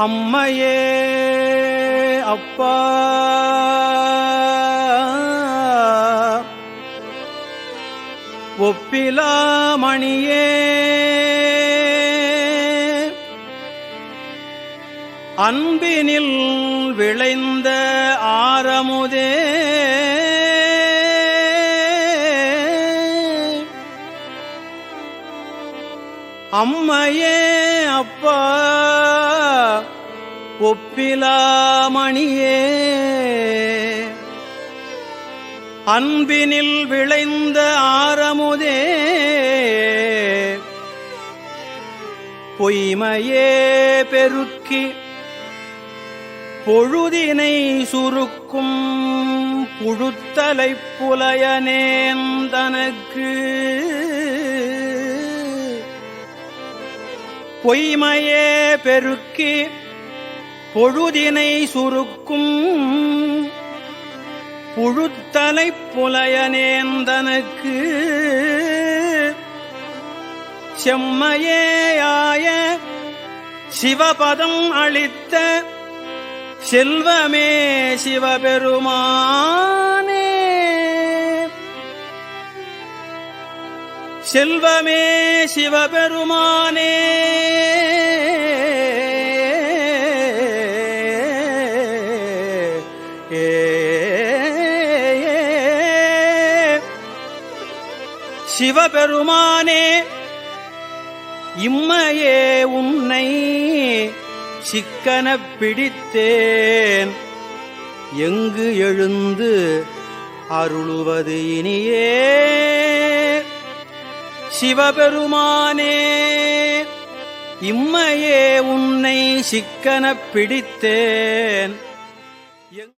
அம்மையே அப்பா. ஒப்பிலாமணியே அன்பினில் விளைந்த ஆரமுதே. அம்மையே அப்பா. ஒப்பிலாமணியே அன்பினில் விளைந்த ஆரமுதே. பொய்மையே பெருக்கி பொழுதினை சுருக்கும் புழுத்தலை புலையனேந்தனக்கு. பொய்மையே பெருக்கி பொழுதினை சுருக்கும் புழுத்தலைப் புலையனேந்தனக்கு செம்மையேயாய சிவபதம் அளித்த செல்வமே சிவபெருமானே. செல்வமே சிவபெருமானே. சிவபெருமானே இம்மையே உன்னை சிக்கன பிடித்தேன். எங்கு எழுந்து அருளுவது இனியே? சிவபெருமானே இம்மையே உன்னை சிக்கன பிடித்தேன்.